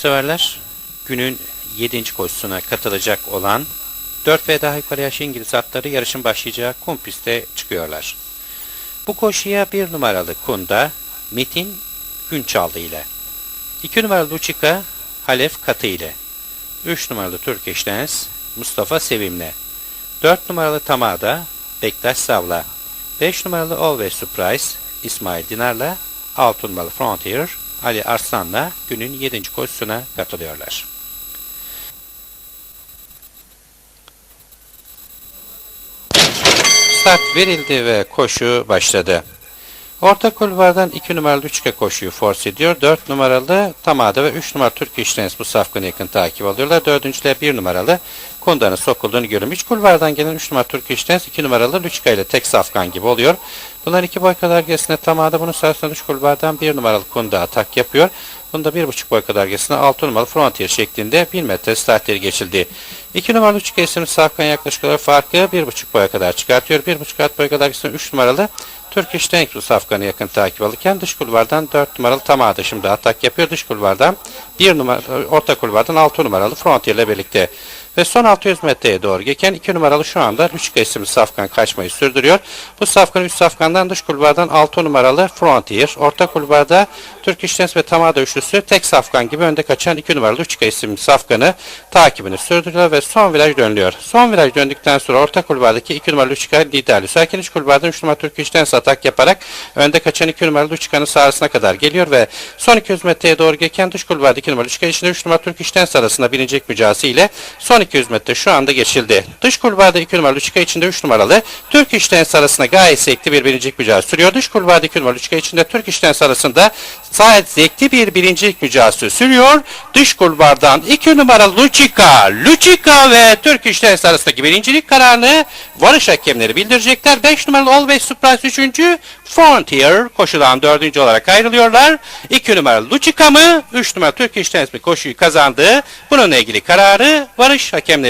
Severler günün 7. koşusuna katılacak olan 4 ve daha yukarı yaş İngiliz atları yarışın başlayacağı kum piste çıkıyorlar. Bu koşuya 1 numaralı Kunda Metin Günçaldı ile 2 numaralı Luçika Halef Katı ile 3 numaralı Turkish Dance Mustafa Sevim'le 4 numaralı Tamada Bektaş Savla 5 numaralı Always Surprise İsmail Dinar'la 6 numaralı Frontier Ali Arslan'la günün 7. koşusuna katılıyorlar. Start verildi ve koşu başladı. Orta kulvardan 2 numaralı Üçke koşuyu force ediyor. 4 numaralı Tamada ve 3 numaralı Türk İşleniz bu safkanı yakın takip alıyorlar. Dördüncüler 1 numaralı Kunda'nın sokulduğunu görüyorum. 3 kulvardan gelen 3 numaralı Türk İşleniz 2 numaralı Lüçka ile tek safkan gibi oluyor. Bunlar iki boy kadar gerisinde Tamada bunun sayesinde 3 kulvardan 1 numaralı Kunda atak yapıyor. Bunda 1,5 boy kadar gerisinde 6 numaralı Frontier şeklinde 1 metre starteri geçildi. 2 numaralı Lüçka isimli safkan yaklaşık olarak farkı 1,5 boya kadar çıkartıyor. 1,5 at boy kadar gerisinde 3 numaralı Türk İş Tank bu safkanı yakın takip alırken dış kulvardan 4 numaralı Tamada şimdi atak yapıyor. Dış kulvardan 1 numaralı orta kulvardan 6 numaralı Frontier ile birlikte. Ve son 600 metreye doğru geçen 2 numaralı şu anda Lüçka isimli safkan kaçmayı sürdürüyor. Bu safkan 3 safkandan dış kulvardan 6 numaralı Frontier, orta kulvarda Türk İşlens ve Tamada üçlüsü tek safkan gibi önde kaçan 2 numaralı Lüçka isimli safkanı takibini sürdürüyor ve son viraj dönülüyor. Son viraj döndükten sonra orta kulvardaki 2 numaralı Lüçka liderli. Sakin iç kulvardan 3 numaralı Türk İşlens atak yaparak önde kaçan 2 numaralı Lüçka'nın sahasına kadar geliyor ve son 200 metreye doğru geçen dış kulvarda 2 numaralı Lüçka içinde 3 numaralı Türk İşlens arasında birinci mücadelesiyle son 200 metre şu anda geçildi. Dış kulvarda 2 numaralı Lüçka içinde 3 numaralı Türk İşlens arasında gayet zevkli bir birincilik mücadelesi sürüyor. Dış kulvarda 2 numaralı Lüçka içinde Türk İşlens arasında gayet zevkli bir birincilik mücadelesi sürüyor. Dış kulvardan 2 numaralı Luchika, Luchika ve Türk İşlens arasındaki birincilik kararını varış hakemleri bildirecekler. 5 numaralı Always Surprise 3. Frontier koşudan 4. olarak ayrılıyorlar. 2 numaralı Luchika mı 3 numaralı Türk İşlens mi koşuyu kazandı. Bununla ilgili kararı varış hakemleri